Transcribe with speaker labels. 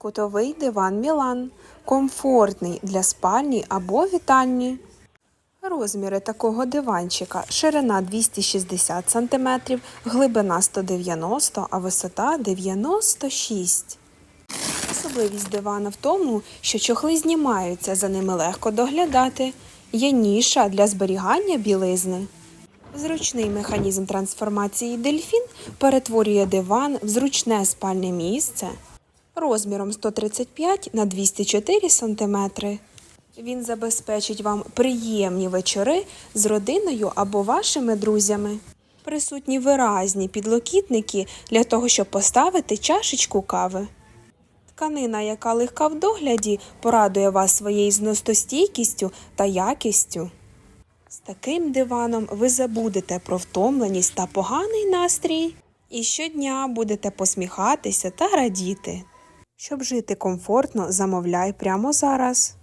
Speaker 1: Кутовий диван Мілан. Комфортний для спальні або вітальні. Розміри такого диванчика. Ширина 260 см, глибина 190, а висота 96 Особливість дивана в тому, що чохли знімаються, за ними легко доглядати. Є ніша для зберігання білизни. Зручний механізм трансформації дельфін перетворює диван в зручне спальне місце розміром 135 на 204 см. Він забезпечить вам приємні вечори з родиною або вашими друзями. Присутні виразні підлокітники для того, щоб поставити чашечку кави. Тканина, яка легка в догляді, порадує вас своєю зностостійкістю та якістю. З таким диваном ви забудете про втомленість та поганий настрій і щодня будете посміхатися та радіти. Щоб жити комфортно, замовляй прямо зараз.